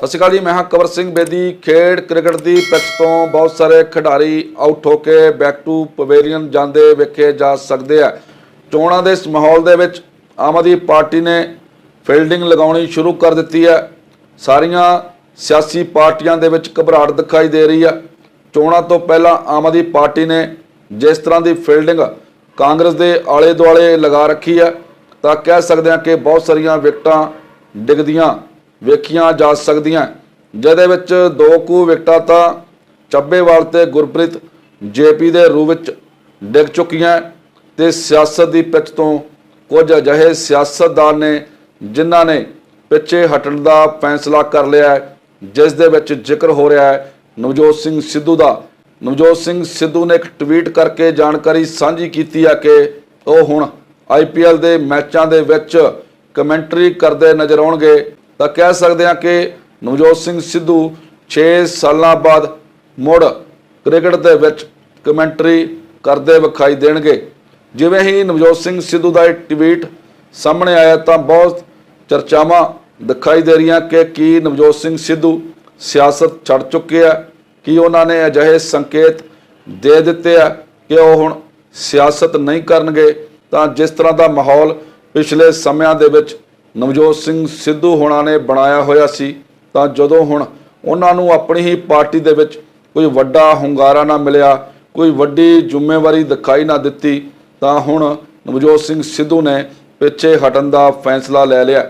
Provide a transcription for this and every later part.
ਸਤਿ ਸ਼੍ਰੀ ਅਕਾਲ ਜੀ, ਮੈਂ ਹਾਂ ਕਵਰ ਸਿੰਘ ਬੇਦੀ। ਖੇਡ, ਕ੍ਰਿਕਟ ਦੀ ਪਿੱਚ ਤੋਂ ਬਹੁਤ ਸਾਰੇ ਖਿਡਾਰੀ ਆਊਟ ਹੋ ਕੇ ਬੈਕ ਟੂ ਪਵੇਲੀਅਨ ਜਾਂਦੇ ਵੇਖੇ ਜਾ ਸਕਦੇ ਆ। ਚੋਣਾਂ ਦੇ ਇਸ ਮਾਹੌਲ ਦੇ ਵਿੱਚ ਆਮ ਆਦਮੀ ਪਾਰਟੀ ਨੇ ਫੀਲਡਿੰਗ ਲਗਾਉਣੀ ਸ਼ੁਰੂ ਕਰ ਦਿੱਤੀ ਹੈ ਸਾਰੀਆਂ ਸਿਆਸੀ ਪਾਰਟੀਆਂ ਦੇ ਵਿੱਚ ਘਬਰਾਹਟ ਦਿਖਾਈ ਦੇ ਰਹੀ ਹੈ ਚੋਣਾਂ ਤੋਂ ਪਹਿਲਾਂ ਆਮ ਆਦਮੀ ਪਾਰਟੀ ਨੇ ਜਿਸ ਤਰ੍ਹਾਂ ਦੀ ਫੀਲਡਿੰਗ ਕਾਂਗਰਸ ਦੇ ਆਲੇ ਦੁਆਲੇ ਲਗਾ ਰੱਖੀ ਹੈ ਤਾਂ ਕਹਿ ਸਕਦੇ ਹਾਂ ਕਿ ਬਹੁਤ ਸਾਰੀਆਂ ਵਿਕਟਾਂ ਡਿੱਗਦੀਆਂ ਵੇਖੀਆਂ ਜਾ ਸਕਦੀਆਂ। ਜਿਹਦੇ ਵਿੱਚ ਦੋ ਕੁ ਵਿਕਟਾਂ ਤਾਂ ਚੱਬੇਵਾਲ ਤੇ ਗੁਰਪ੍ਰੀਤ ਜੇਪੀ ਦੇ ਰੂਪ ਵਿੱਚ ਡਿੱਗ ਚੁੱਕੀਆਂ ਤੇ ਸਿਆਸਤ ਦੀ ਪਿੱਚ ਤੋਂ ਕੁਝ ਅਜਿਹੇ ਸਿਆਸਤਦਾਨ ਨੇ ਜਿਨ੍ਹਾਂ ਨੇ ਪਿੱਛੇ ਹਟਣ ਦਾ ਫੈਸਲਾ ਕਰ ਲਿਆ ਜਿਸ ਦੇ ਵਿੱਚ ਜ਼ਿਕਰ ਹੋ ਰਿਹਾ ਹੈ। ਨਵਜੋਤ ਸਿੰਘ ਸਿੱਧੂ ਦਾ। ਨਵਜੋਤ ਸਿੰਘ ਸਿੱਧੂ ਨੇ ਇੱਕ ਟਵੀਟ ਕਰਕੇ ਜਾਣਕਾਰੀ ਸਾਂਝੀ ਕੀਤੀ ਆ ਕਿ ਉਹ ਹੁਣ ਆਈਪੀਐਲ ਦੇ ਮੈਚਾਂ ਦੇ ਵਿੱਚ ਕਮੈਂਟਰੀ ਕਰਦੇ ਨਜ਼ਰ ਆਉਣਗੇ। ਤਾਂ ਕਹਿ ਸਕਦੇ ਹਾਂ ਕਿ ਨਵਜੋਤ ਸਿੰਘ ਸਿੱਧੂ 6 ਸਾਲਾਂ ਬਾਅਦ ਮੁੜ ਕ੍ਰਿਕਟ ਦੇ ਵਿੱਚ ਕਮੈਂਟਰੀ ਕਰਦੇ ਵਿਖਾਈ ਦੇਣਗੇ। ਜਿਵੇਂ ਹੀ ਨਵਜੋਤ ਸਿੰਘ ਸਿੱਧੂ ਦਾ ਇਹ ਟਵੀਟ ਸਾਹਮਣੇ ਆਇਆ ਤਾਂ ਬਹੁਤ ਚਰਚਾਵਾਂ ਦਿਖਾਈ ਦੇ ਰਹੀਆਂ ਕਿ ਕੀ ਨਵਜੋਤ ਸਿੰਘ ਸਿੱਧੂ ਸਿਆਸਤ ਛੱਡ ਚੁੱਕੇ ਆ, ਕੀ ਉਹਨਾਂ ਨੇ ਅਜਿਹੇ ਸੰਕੇਤ ਦੇ ਦਿੱਤੇ ਆ ਕਿ ਉਹ ਹੁਣ ਸਿਆਸਤ ਨਹੀਂ ਕਰਨਗੇ। ਤਾਂ ਜਿਸ ਤਰ੍ਹਾਂ ਦਾ ਮਾਹੌਲ ਪਿਛਲੇ ਸਮਿਆਂ ਦੇ ਵਿੱਚ ਨਵਜੋਤ ਸਿੰਘ ਸਿੱਧੂ ਹੋਣਾ ਨੇ ਬਣਾਇਆ ਹੋਇਆ ਸੀ। ਤਾਂ ਜਦੋਂ ਹੁਣ ਉਹਨਾਂ ਨੂੰ ਆਪਣੀ ਹੀ ਪਾਰਟੀ ਦੇ ਵਿੱਚ ਕੋਈ ਵੱਡਾ ਹੁੰਗਾਰਾ ਨਾ ਮਿਲਿਆ, ਕੋਈ ਵੱਡੀ ਜ਼ਿੰਮੇਵਾਰੀ ਦਿਖਾਈ ਨਾ ਦਿੱਤੀ, ਤਾਂ ਹੁਣ ਨਵਜੋਤ ਸਿੰਘ ਸਿੱਧੂ ਨੇ ਪਿੱਛੇ ਹਟਣ ਦਾ ਫੈਸਲਾ ਲੈ ਲਿਆ।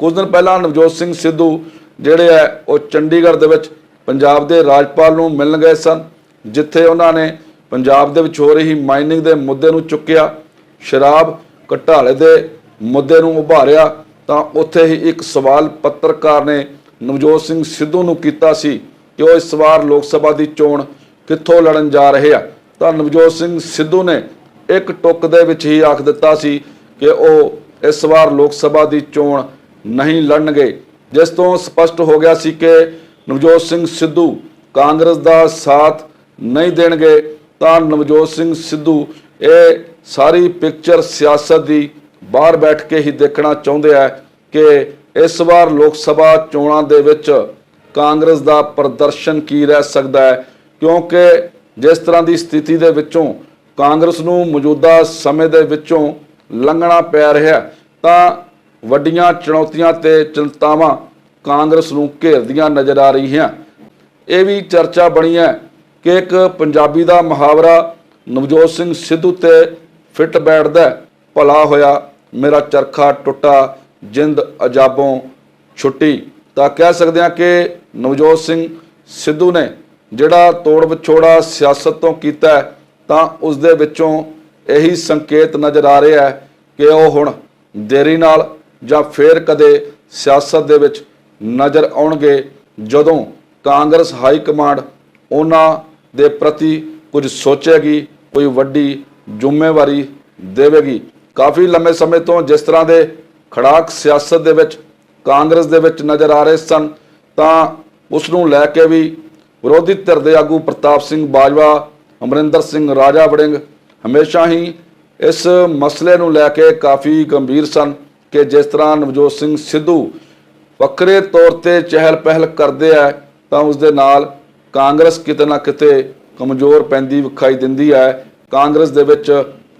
ਕੁਝ ਦਿਨ ਪਹਿਲਾਂ ਨਵਜੋਤ ਸਿੰਘ ਸਿੱਧੂ ਜਿਹੜੇ ਹੈ, ਉਹ ਚੰਡੀਗੜ੍ਹ ਦੇ ਵਿੱਚ ਪੰਜਾਬ ਦੇ ਰਾਜਪਾਲ ਨੂੰ ਮਿਲਣ ਗਏ ਸਨ, ਜਿੱਥੇ ਉਹਨਾਂ ਨੇ ਪੰਜਾਬ ਦੇ ਵਿੱਚ ਹੋ ਰਹੀ ਮਾਈਨਿੰਗ ਦੇ ਮੁੱਦੇ ਨੂੰ ਚੁੱਕਿਆ। ਸ਼ਰਾਬ ਘਟਾਲੇ ਦੇ ਮੁੱਦੇ ਨੂੰ ਉਭਾਰਿਆ। ਤਾਂ ਉੱਥੇ ਹੀ ਇੱਕ ਸਵਾਲ ਪੱਤਰਕਾਰ ਨੇ ਨਵਜੋਤ ਸਿੰਘ ਸਿੱਧੂ ਨੂੰ ਕੀਤਾ ਸੀ ਕਿ ਉਹ ਇਸ ਵਾਰ ਲੋਕ ਸਭਾ ਦੀ ਚੋਣ ਕਿੱਥੋਂ ਲੜਨ ਜਾ ਰਹੇ ਆ। ਤਾਂ ਨਵਜੋਤ ਸਿੰਘ ਸਿੱਧੂ ਨੇ ਇੱਕ ਟੁੱਕ ਦੇ ਵਿੱਚ ਹੀ ਆਖ ਦਿੱਤਾ ਸੀ ਕਿ ਉਹ ਇਸ ਵਾਰ ਲੋਕ ਸਭਾ ਦੀ ਚੋਣ ਨਹੀਂ ਲੜਨਗੇ। ਜਿਸ ਤੋਂ ਸਪਸ਼ਟ ਹੋ ਗਿਆ ਸੀ ਕਿ ਨਵਜੋਤ ਸਿੰਘ ਸਿੱਧੂ ਕਾਂਗਰਸ ਦਾ ਸਾਥ ਨਹੀਂ ਦੇਣਗੇ, ਤਾਂ ਨਵਜੋਤ ਸਿੰਘ ਸਿੱਧੂ ਇਹ ਸਾਰੀ ਪਿਕਚਰ ਸਿਆਸਤ ਦੀ ਬਾਹਰ ਬੈਠ ਕੇ ਹੀ ਦੇਖਣਾ ਚਾਹੁੰਦੇ ਆ। ਕਿ ਇਸ ਵਾਰ ਲੋਕ ਸਭਾ ਚੋਣਾਂ ਦੇ ਵਿੱਚ ਕਾਂਗਰਸ ਦਾ ਪ੍ਰਦਰਸ਼ਨ ਕੀ ਰਹਿ ਸਕਦਾ ਹੈ? ਕਿਉਂਕਿ ਜਿਸ ਤਰ੍ਹਾਂ ਦੀ ਸਥਿਤੀ ਦੇ ਵਿੱਚੋਂ ਕਾਂਗਰਸ ਨੂੰ ਮੌਜੂਦਾ ਸਮੇਂ ਦੇ ਵਿੱਚੋਂ ਲੰਘਣਾ ਪੈ ਰਿਹਾ ਤਾਂ ਵੱਡੀਆਂ ਚੁਣੌਤੀਆਂ ਤੇ ਚਿੰਤਾਵਾਂ ਕਾਂਗਰਸ ਨੂੰ ਘੇਰਦੀਆਂ ਨਜ਼ਰ ਆ ਰਹੀਆਂ। ਇਹ ਵੀ ਚਰਚਾ ਬਣੀ ਹੈ ਕਿ ਇੱਕ ਪੰਜਾਬੀ ਦਾ ਮੁਹਾਵਰਾ ਨਵਜੋਤ ਸਿੰਘ ਸਿੱਧੂ ਤੇ ਫਿੱਟ ਬੈਠਦਾ ਭਲਾ ਹੋਇਆ, ਮੇਰਾ ਚਰਖਾ ਟੁੱਟਾ ਜਿੰਦ ਅਜਾਬੋਂ ਛੁੱਟੀ, ਤਾਂ ਕਹਿ ਸਕਦੇ ਹਾਂ ਕਿ ਨਵਜੋਤ ਸਿੰਘ ਸਿੱਧੂ ਨੇ ਜਿਹੜਾ ਤੋੜ ਵਿਛੋੜਾ ਸਿਆਸਤ ਤੋਂ ਕੀਤਾ ਤਾਂ ਉਸ ਦੇ ਵਿੱਚੋਂ ਇਹੀ ਸੰਕੇਤ ਨਜ਼ਰ ਆ ਰਿਹਾ ਹੈ ਕਿ ਉਹ ਹੁਣ ਦੇਰੀ ਨਾਲ ਜਾਂ ਫੇਰ ਕਦੇ ਸਿਆਸਤ ਦੇ ਵਿੱਚ ਨਜ਼ਰ ਆਉਣਗੇ, ਜਦੋਂ ਕਾਂਗਰਸ ਹਾਈ ਕਮਾਂਡ ਉਹਨਾਂ ਦੇ ਪ੍ਰਤੀ ਕੁਝ ਸੋਚੇਗੀ, ਕੋਈ ਵੱਡੀ ਜ਼ਿੰਮੇਵਾਰੀ ਦੇਵੇਗੀ। ਕਾਫੀ ਲੰਮੇ ਸਮੇਂ ਤੋਂ ਜਿਸ ਤਰ੍ਹਾਂ ਦੇ ਖੜਾਕ ਸਿਆਸਤ ਦੇ ਵਿੱਚ, ਕਾਂਗਰਸ ਦੇ ਵਿੱਚ ਨਜ਼ਰ ਆ ਰਹੇ ਸਨ, ਤਾਂ ਉਸ ਨੂੰ ਲੈ ਕੇ ਵੀ ਵਿਰੋਧੀ ਧਿਰ ਦੇ ਆਗੂ ਪ੍ਰਤਾਪ ਸਿੰਘ ਬਾਜਵਾ, ਅਮਰਿੰਦਰ ਸਿੰਘ ਰਾਜਾ ਵੜਿੰਗ ਹਮੇਸ਼ਾ ਹੀ ਇਸ ਮਸਲੇ ਨੂੰ ਲੈ ਕੇ ਕਾਫੀ ਗੰਭੀਰ ਸਨ ਕਿ ਜਿਸ ਤਰ੍ਹਾਂ ਨਵਜੋਤ ਸਿੰਘ ਸਿੱਧੂ ਵੱਖਰੇ ਤੌਰ ਤੇ ਚਹਿਲ ਪਹਿਲ ਕਰਦੇ ਆ, ਤਾਂ ਉਸ ਦੇ ਨਾਲ ਕਾਂਗਰਸ ਕਿਤੇ ਨਾ ਕਿਤੇ ਕਮਜ਼ੋਰ ਪੈਂਦੀ ਵਿਖਾਈ ਦਿੰਦੀ ਹੈ ਕਾਂਗਰਸ ਦੇ ਵਿੱਚ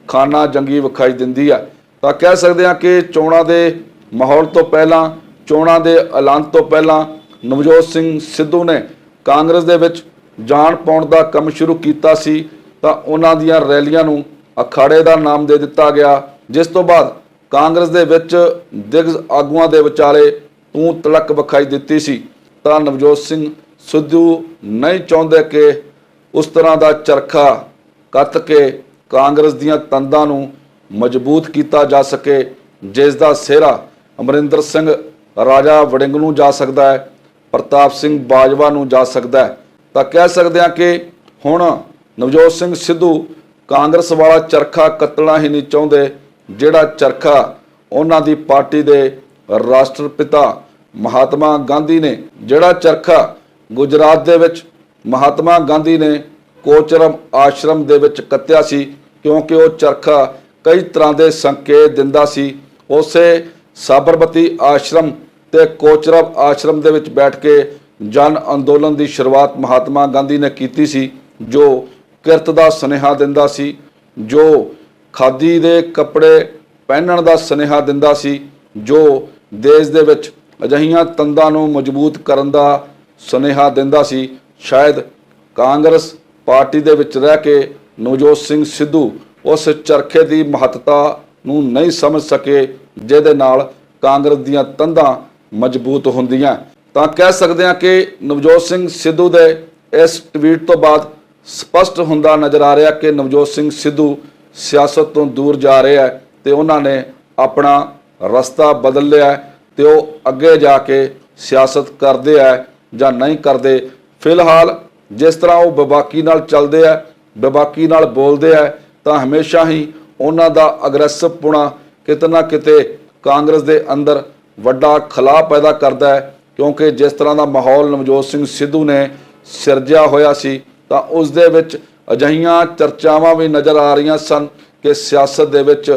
ਖਾਨਾ ਜੰਗੀ ਵਿਖਾਈ ਦਿੰਦੀ ਹੈ ਤਾਂ ਕਹਿ ਸਕਦੇ ਹਾਂ ਕਿ ਚੋਣਾਂ ਦੇ ਮਾਹੌਲ ਤੋਂ ਪਹਿਲਾਂ, ਚੋਣਾਂ ਦੇ ਐਲਾਨ ਤੋਂ ਪਹਿਲਾਂ ਨਵਜੋਤ ਸਿੰਘ ਸਿੱਧੂ ਨੇ ਕਾਂਗਰਸ ਦੇ ਵਿੱਚ ਜਾਣ ਪਾਉਣ ਦਾ ਕੰਮ ਸ਼ੁਰੂ ਕੀਤਾ ਸੀ, ਤਾਂ ਉਹਨਾਂ ਦੀਆਂ ਰੈਲੀਆਂ ਨੂੰ ਅਖਾੜੇ ਦਾ ਨਾਮ ਦੇ ਦਿੱਤਾ ਗਿਆ, ਜਿਸ ਤੋਂ ਬਾਅਦ ਕਾਂਗਰਸ ਦੇ ਵਿੱਚ ਦਿਗਜ ਆਗੂਆਂ ਦੇ ਵਿਚਾਲੇ ਤੂੰ ਤਲਕ ਵਿਖਾਈ ਦਿੱਤੀ ਸੀ। ਤਾਂ ਨਵਜੋਤ ਸਿੰਘ ਸਿੱਧੂ ਨਹੀਂ ਚਾਹੁੰਦੇ ਕਿ ਉਸ ਤਰ੍ਹਾਂ ਦਾ ਚਰਖਾ ਕੱਤ ਕੇ ਕਾਂਗਰਸ ਦੀਆਂ ਤੰਦਾਂ ਨੂੰ ਮਜ਼ਬੂਤ ਕੀਤਾ ਜਾ ਸਕੇ, ਜਿਸ ਦਾ ਸਿਹਰਾ ਅਮਰਿੰਦਰ ਸਿੰਘ ਰਾਜਾ ਵੜਿੰਗ ਨੂੰ ਜਾ ਸਕਦਾ ਹੈ, ਪ੍ਰਤਾਪ ਸਿੰਘ ਬਾਜਵਾ ਨੂੰ ਜਾ ਸਕਦਾ ਹੈ। ਤਾਂ ਕਹਿ ਸਕਦੇ ਹਾਂ ਕਿ ਹੁਣ ਨਵਜੋਤ ਸਿੰਘ ਸਿੱਧੂ ਕਾਂਗਰਸ ਵਾਲਾ ਚਰਖਾ ਕੱਤਣਾ ਹੀ ਨਹੀਂ ਚਾਹੁੰਦੇ, ਜਿਹੜਾ ਚਰਖਾ ਉਹਨਾਂ ਦੀ ਪਾਰਟੀ ਦੇ ਰਾਸ਼ਟਰਪਿਤਾ ਮਹਾਤਮਾ ਗਾਂਧੀ ਨੇ, ਜਿਹੜਾ ਚਰਖਾ ਗੁਜਰਾਤ ਦੇ ਵਿੱਚ ਮਹਾਤਮਾ ਗਾਂਧੀ ਨੇ ਕੋਚਰਮ ਆਸ਼ਰਮ ਦੇ ਵਿੱਚ ਕੱਤਿਆ ਸੀ, ਕਿਉਂਕਿ ਉਹ ਚਰਖਾ ਕਈ ਤਰ੍ਹਾਂ ਦੇ ਸੰਕੇਤ ਦਿੰਦਾ ਸੀ। ਉਸੇ ਸਾਬਰਮਤੀ ਆਸ਼ਰਮ ਤੇ ਕੋਚਰਬ ਆਸ਼ਰਮ ਦੇ ਵਿੱਚ ਬੈਠ ਕੇ ਜਨ ਅੰਦੋਲਨ ਦੀ ਸ਼ੁਰੂਆਤ ਮਹਾਤਮਾ ਗਾਂਧੀ ਨੇ ਕੀਤੀ ਸੀ, ਜੋ ਕਿਰਤ ਦਾ ਸੁਨੇਹਾ ਦਿੰਦਾ ਸੀ, ਜੋ ਖਾਦੀ ਦੇ ਕੱਪੜੇ ਪਹਿਨਣ ਦਾ ਸੁਨੇਹਾ ਦਿੰਦਾ ਸੀ, ਜੋ ਦੇਸ਼ ਦੇ ਵਿੱਚ ਅਜਿਹੀਆਂ ਤੰਦਾਂ ਨੂੰ ਮਜ਼ਬੂਤ ਕਰਨ ਦਾ ਸੁਨੇਹਾ ਦਿੰਦਾ ਸੀ। ਸ਼ਾਇਦ ਕਾਂਗਰਸ ਪਾਰਟੀ ਦੇ ਵਿੱਚ ਰਹਿ ਕੇ ਨਵਜੋਤ ਸਿੰਘ ਸਿੱਧੂ ਉਸ ਚਰਖੇ ਦੀ ਮਹੱਤਤਾ ਨੂੰ ਨਹੀਂ ਸਮਝ ਸਕੇ, ਜਿਹਦੇ ਨਾਲ ਕਾਂਗਰਸ ਦੀਆਂ ਤੰਦਾਂ ਮਜ਼ਬੂਤ ਹੁੰਦੀਆਂ। ਤਾਂ ਕਹਿ ਸਕਦੇ ਹਾਂ ਕਿ ਨਵਜੋਤ ਸਿੰਘ ਸਿੱਧੂ ਦੇ ਇਸ ਟਵੀਟ ਤੋਂ ਬਾਅਦ ਸਪਸ਼ਟ ਹੁੰਦਾ ਨਜ਼ਰ ਆ ਰਿਹਾ ਕਿ ਨਵਜੋਤ ਸਿੰਘ ਸਿੱਧੂ ਸਿਆਸਤ ਤੋਂ ਦੂਰ ਜਾ ਰਿਹਾ ਹੈ ਤੇ ਉਹਨਾਂ ਨੇ ਆਪਣਾ ਰਸਤਾ ਬਦਲ ਲਿਆ ਹੈ ਤੇ ਉਹ ਅੱਗੇ ਜਾ ਕੇ ਸਿਆਸਤ ਕਰਦੇ ਆ ਜਾਂ ਨਹੀਂ ਕਰਦੇ। ਫਿਲਹਾਲ ਜਿਸ ਤਰ੍ਹਾਂ ਉਹ ਬਬਾਕੀ ਨਾਲ ਚੱਲਦੇ ਆ, ਬਬਾਕੀ ਨਾਲ ਬੋਲਦੇ ਆ ਤਾਂ ਹਮੇਸ਼ਾ ਹੀ ਉਹਨਾਂ ਦਾ ਅਗਰੈਸਿਵ ਪੁਣਾ ਕਿਤੇ ਨਾ ਕਿਤੇ ਕਾਂਗਰਸ ਦੇ ਅੰਦਰ ਵੱਡਾ ਖਲਾਅ ਪੈਦਾ ਕਰਦਾ ਹੈ, ਕਿਉਂਕਿ ਜਿਸ ਤਰ੍ਹਾਂ ਦਾ ਮਾਹੌਲ ਨਵਜੋਤ ਸਿੰਘ ਸਿੱਧੂ ਨੇ ਸਿਰਜਿਆ ਹੋਇਆ ਸੀ, ਤਾਂ ਉਸ ਦੇ ਵਿੱਚ ਅਜਿਹੀਆਂ ਚਰਚਾਵਾਂ ਵੀ ਨਜ਼ਰ ਆ ਰਹੀਆਂ ਸਨ ਕਿ ਸਿਆਸਤ ਦੇ ਵਿੱਚ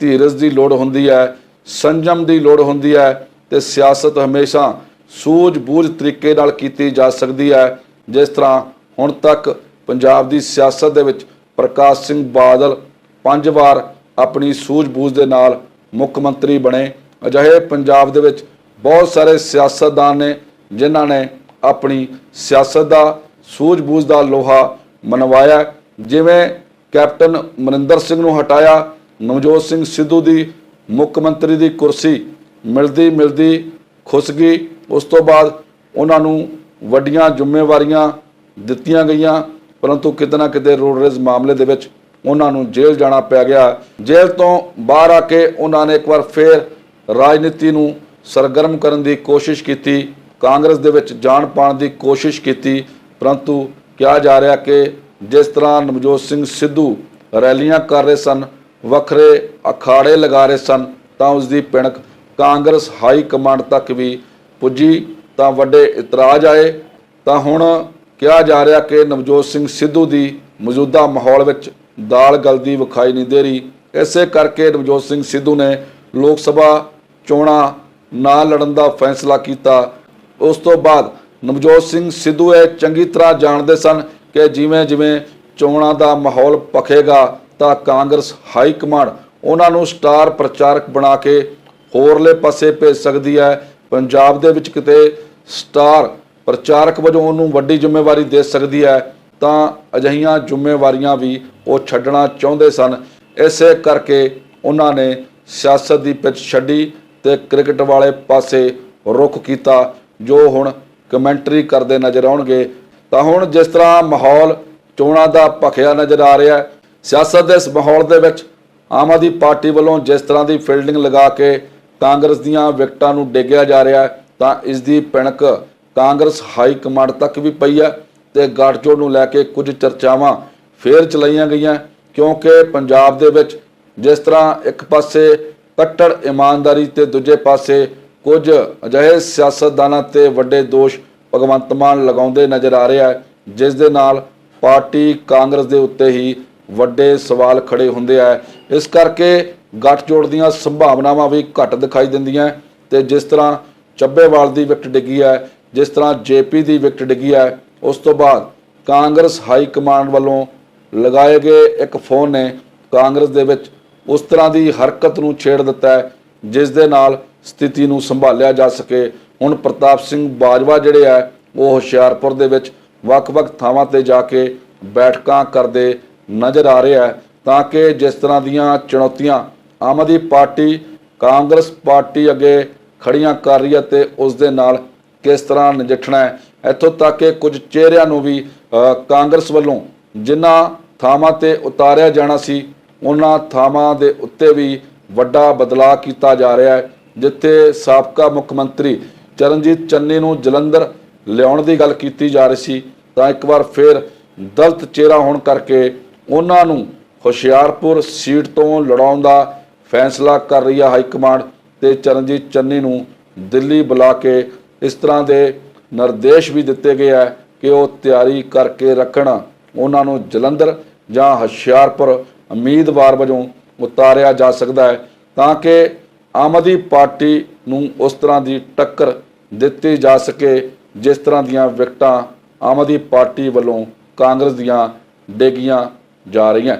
ਧੀਰਜ ਦੀ ਲੋੜ ਹੁੰਦੀ ਹੈ, ਸੰਜਮ ਦੀ ਲੋੜ ਹੁੰਦੀ ਹੈ ਤੇ ਸਿਆਸਤ ਹਮੇਸ਼ਾ ਸੂਝ-ਬੂਝ ਤਰੀਕੇ ਨਾਲ ਕੀਤੀ ਜਾ ਸਕਦੀ ਹੈ, ਜਿਸ ਤਰ੍ਹਾਂ ਹੁਣ ਤੱਕ ਪੰਜਾਬ ਦੀ ਸਿਆਸਤ ਦੇ ਵਿੱਚ ਪ੍ਰਕਾਸ਼ ਸਿੰਘ ਬਾਦਲ ਪੰਜ ਵਾਰ ਆਪਣੀ ਸੂਝ-ਬੂਝ ਦੇ ਨਾਲ ਮੁੱਖ ਮੰਤਰੀ ਬਣੇ। ਅਜਿਹੇ ਪੰਜਾਬ ਦੇ ਵਿੱਚ ਬਹੁਤ ਸਾਰੇ ਸਿਆਸਤਦਾਨ ਨੇ, ਜਿਨ੍ਹਾਂ ਨੇ ਆਪਣੀ ਸਿਆਸਤ ਦਾ, ਸੂਝ-ਬੂਝ ਦਾ ਲੋਹਾ ਮਨਵਾਇਆ। ਜਿਵੇਂ ਕੈਪਟਨ ਮਨਿੰਦਰ ਸਿੰਘ ਨੂੰ ਹਟਾਇਆ, ਨਵਜੋਤ ਸਿੰਘ ਸਿੱਧੂ ਦੀ ਮੁੱਖ ਮੰਤਰੀ ਦੀ ਕੁਰਸੀ ਮਿਲਦੀ ਮਿਲਦੀ ਖੁੱਸ ਗਈ। ਉਸ ਤੋਂ ਬਾਅਦ ਉਹਨਾਂ ਨੂੰ ਵੱਡੀਆਂ ਜ਼ਿੰਮੇਵਾਰੀਆਂ ਦਿੱਤੀਆਂ ਗਈਆਂ। ਪਰੰਤੂ ਕਿਤੇ ਨਾ ਕਿਤੇ ਰੋਡਰੇਜ ਮਾਮਲੇ ਦੇ ਵਿੱਚ ਉਹਨਾਂ ਨੂੰ ਜੇਲ੍ਹ ਜਾਣਾ ਪੈ ਗਿਆ। ਜੇਲ੍ਹ ਤੋਂ ਬਾਹਰ ਆ ਕੇ ਉਹਨਾਂ ਨੇ ਇੱਕ ਵਾਰ ਫੇਰ ਰਾਜਨੀਤੀ ਨੂੰ ਸਰਗਰਮ ਕਰਨ ਦੀ ਕੋਸ਼ਿਸ਼ ਕੀਤੀ। ਕਾਂਗਰਸ ਦੇ ਵਿੱਚ ਜਾਣ ਪਾਣ ਦੀ ਕੋਸ਼ਿਸ਼ ਕੀਤੀ। ਪਰੰਤੂ ਕਿਹਾ ਜਾ ਰਿਹਾ ਕਿ ਜਿਸ ਤਰ੍ਹਾਂ ਨਵਜੋਤ ਸਿੰਘ ਸਿੱਧੂ ਰੈਲੀਆਂ ਕਰ ਰਹੇ ਸਨ, ਵੱਖਰੇ ਅਖਾੜੇ ਲਗਾ ਰਹੇ ਸਨ, ਤਾਂ ਉਸ ਦੀ ਪਿਣਕ ਕਾਂਗਰਸ ਹਾਈ ਕਮਾਂਡ ਤੱਕ ਵੀ ਪੁੱਜੀ, ਤਾਂ ਵੱਡੇ ਇਤਰਾਜ਼ ਆਏ। ਤਾਂ ਹੁਣ ਕਿਹਾ ਜਾ ਰਿਹਾ ਕਿ ਨਵਜੋਤ ਸਿੰਘ ਸਿੱਧੂ ਦੀ ਮੌਜੂਦਾ ਮਾਹੌਲ ਵਿੱਚ ਦਾਲ ਗਲਦੀ ਵਿਖਾਈ ਨਹੀਂ ਦੇ ਰਹੀ। ਇਸੇ ਕਰਕੇ ਨਵਜੋਤ ਸਿੰਘ ਸਿੱਧੂ ਨੇ ਲੋਕ ਸਭਾ ਚੋਣਾਂ ਨਾ ਲੜਨ ਦਾ ਫੈਸਲਾ ਕੀਤਾ। ਉਸ ਤੋਂ ਬਾਅਦ ਨਵਜੋਤ ਸਿੰਘ ਸਿੱਧੂ ਇਹ ਚੰਗੀ ਤਰ੍ਹਾਂ ਜਾਣਦੇ ਸਨ ਕਿ ਜਿਵੇਂ ਜਿਵੇਂ ਚੋਣਾਂ ਦਾ ਮਾਹੌਲ ਪਖੇਗਾ ਤਾਂ ਕਾਂਗਰਸ, ਹਾਈ ਕਮਾਂਡ ਉਹਨਾਂ ਨੂੰ ਸਟਾਰ ਪ੍ਰਚਾਰਕ ਬਣਾ ਕੇ ਹੋਰਲੇ ਪਾਸੇ ਭੇਜ ਸਕਦੀ ਹੈ। ਪੰਜਾਬ ਦੇ ਵਿੱਚ ਕਿਤੇ ਸਟਾਰ ਪ੍ਰਚਾਰਕ ਵਜੋਂ ਉਹਨੂੰ ਵੱਡੀ ਜ਼ਿੰਮੇਵਾਰੀ ਦੇ ਸਕਦੀ ਹੈ, ਤਾਂ ਅਜਿਹੀਆਂ ਜ਼ਿੰਮੇਵਾਰੀਆਂ ਵੀ ਉਹ ਛੱਡਣਾ ਚਾਹੁੰਦੇ ਸਨ। ਇਸੇ ਕਰਕੇ ਉਹਨਾਂ ਨੇ ਸਿਆਸਤ ਦੀ ਪਿੱਚ ਛੱਡੀ ਤੇ ਕ੍ਰਿਕਟ ਵਾਲੇ ਪਾਸੇ ਰੁਖ ਕੀਤਾ, ਜੋ ਹੁਣ ਕਮੈਂਟਰੀ ਕਰਦੇ ਨਜ਼ਰ ਆਉਣਗੇ। ਤਾਂ ਹੁਣ ਜਿਸ ਤਰ੍ਹਾਂ ਮਾਹੌਲ ਚੋਣਾਂ ਦਾ ਭਖਿਆ ਨਜ਼ਰ ਆ ਰਿਹਾ ਹੈ, ਸਿਆਸਤ ਦੇ ਇਸ ਮਾਹੌਲ ਦੇ ਵਿੱਚ ਆਮ ਆਦਮੀ ਪਾਰਟੀ ਵੱਲੋਂ ਜਿਸ ਤਰ੍ਹਾਂ ਦੀ ਫੀਲਡਿੰਗ ਲਗਾ ਕੇ ਕਾਂਗਰਸ ਦੀਆਂ ਵਿਕਟਾਂ ਨੂੰ ਡੇਗਿਆ ਜਾ ਰਿਹਾ ਹੈ, ਤਾਂ ਇਸ ਦੀ ਪਿਣਕ ਕਾਂਗਰਸ ਹਾਈ ਕਮਾਂਡ ਤੱਕ ਵੀ ਪਈ ਹੈ ਤੇ ਗੱਠਜੋੜ ਨੂੰ ਲੈ ਕੇ ਕੁਝ ਚਰਚਾਵਾਂ ਫੇਰ ਚਲਾਈਆਂ ਗਈਆਂ, ਕਿਉਂਕਿ ਪੰਜਾਬ ਦੇ ਵਿੱਚ ਜਿਸ ਤਰ੍ਹਾਂ ਇੱਕ ਪਾਸੇ ਕੱਟੜ ਇਮਾਨਦਾਰੀ ਤੇ ਦੂਜੇ ਪਾਸੇ ਕੁਝ ਅਜਿਹੇ ਸਿਆਸਤਦਾਨਾਂ ਤੇ ਵੱਡੇ ਦੋਸ਼ ਭਗਵੰਤ ਮਾਨ ਲਗਾਉਂਦੇ ਨਜ਼ਰ ਆ ਰਿਹਾ ਹੈ, ਜਿਸ ਦੇ ਨਾਲ ਪਾਰਟੀ ਕਾਂਗਰਸ ਦੇ ਉੱਤੇ ਹੀ ਵੱਡੇ ਸਵਾਲ ਖੜੇ ਹੁੰਦੇ ਆ। ਇਸ ਕਰਕੇ ਗੱਠਜੋੜ ਦੀਆਂ ਸੰਭਾਵਨਾਵਾਂ ਵੀ ਘੱਟ ਦਿਖਾਈ ਦਿੰਦੀਆਂ ਹੈ ਤੇ ਜਿਸ ਤਰ੍ਹਾਂ ਚੱਬੇਵਾਲ ਦੀ ਵਿਕਟ ਡਿੱਗੀ ਹੈ ਜਿਸ ਤਰ੍ਹਾਂ ਜੇਪੀ ਦੀ ਵਿਕਟ ਡਿੱਗੀ ਹੈ, ਉਸ ਤੋਂ ਬਾਅਦ ਕਾਂਗਰਸ ਹਾਈ ਕਮਾਂਡ ਵੱਲੋਂ ਲਗਾਏ ਗਏ ਇੱਕ ਫੋਨ ਨੇ ਕਾਂਗਰਸ ਦੇ ਵਿੱਚ ਉਸ ਤਰ੍ਹਾਂ ਦੀ ਹਰਕਤ ਨੂੰ ਛੇੜ ਦਿੱਤਾ ਹੈ, ਜਿਸ ਦੇ ਨਾਲ ਸਥਿਤੀ ਨੂੰ ਸੰਭਾਲਿਆ ਜਾ ਸਕੇ। ਹੁਣ ਪ੍ਰਤਾਪ ਸਿੰਘ ਬਾਜਵਾ ਜਿਹੜੇ ਆ ਉਹ ਹੁਸ਼ਿਆਰਪੁਰ ਦੇ ਵਿੱਚ ਵੱਖ-ਵੱਖ ਥਾਵਾਂ ਤੇ ਜਾ ਕੇ ਬੈਠਕਾਂ ਕਰਦੇ ਨਜ਼ਰ ਆ ਰਿਹਾ ਹੈ, ਤਾਂ ਕਿ ਜਿਸ ਤਰ੍ਹਾਂ ਦੀਆਂ ਚੁਣੌਤੀਆਂ ਆਮ ਆਦਮੀ ਪਾਰਟੀ, ਕਾਂਗਰਸ ਪਾਰਟੀ ਅੱਗੇ ਖੜੀਆਂ ਕਰ ਰਹੀ ਹੈ ਤੇ ਉਸ ਦੇ ਨਾਲ ਕਿਸ ਤਰ੍ਹਾਂ ਨਜਿੱਠਣਾ ਹੈ? ਇੱਥੋਂ ਤੱਕ ਕਿ ਕੁਝ ਚਿਹਰਿਆਂ ਨੂੰ ਵੀ ਕਾਂਗਰਸ ਵੱਲੋਂ ਜਿਨ੍ਹਾਂ ਥਾਵਾਂ ਤੇ ਉਤਾਰਿਆ ਜਾਣਾ ਸੀ, ਉਹਨਾਂ ਥਾਵਾਂ ਦੇ ਉੱਤੇ ਵੀ ਵੱਡਾ ਬਦਲਾਅ ਕੀਤਾ ਜਾ ਰਿਹਾ ਹੈ, ਜਿੱਥੇ ਸਾਬਕਾ ਮੁੱਖ ਮੰਤਰੀ ਚਰਨਜੀਤ ਚੰਨੀ ਨੂੰ ਜਲੰਧਰ ਲਿਆਉਣ ਦੀ ਗੱਲ ਕੀਤੀ ਜਾ ਰਹੀ ਸੀ, ਤਾਂ ਇੱਕ ਵਾਰ ਫਿਰ ਦਲਤ ਚਿਹਰਾ ਹੋਣ ਕਰਕੇ ਉਹਨਾਂ ਨੂੰ ਹੁਸ਼ਿਆਰਪੁਰ ਸੀਟ ਤੋਂ ਲੜਾਉਣ ਦਾ ਫੈਸਲਾ ਕਰ ਰਹੀ ਹੈ ਹਾਈ ਕਮਾਂਡ ਤੇ ਚਰਨਜੀਤ ਚੰਨੀ ਨੂੰ ਦਿੱਲੀ ਬੁਲਾ ਕੇ ਇਸ ਤਰ੍ਹਾਂ ਦੇ ਨਿਰਦੇਸ਼ ਵੀ ਦਿੱਤੇ ਗਏ ਹੈ ਕਿ ਉਹ ਤਿਆਰੀ ਕਰਕੇ ਰੱਖਣ। ਉਹਨਾਂ ਨੂੰ ਜਲੰਧਰ ਜਾਂ ਹੁਸ਼ਿਆਰਪੁਰ ਉਮੀਦਵਾਰ ਵਜੋਂ ਉਤਾਰਿਆ ਜਾ ਸਕਦਾ ਹੈ ਤਾਂ ਕਿ ਆਮ ਆਦਮੀ ਪਾਰਟੀ ਨੂੰ ਉਸ ਤਰ੍ਹਾਂ ਦੀ ਟੱਕਰ ਦਿੱਤੀ ਜਾ ਸਕੇ, ਜਿਸ ਤਰ੍ਹਾਂ ਦੀਆਂ ਵਿਕਟਾਂ ਆਮ ਆਦਮੀ ਪਾਰਟੀ ਵੱਲੋਂ ਕਾਂਗਰਸ ਦੀਆਂ ਡੇਗੀਆਂ ਜਾ ਰਹੀਆਂ।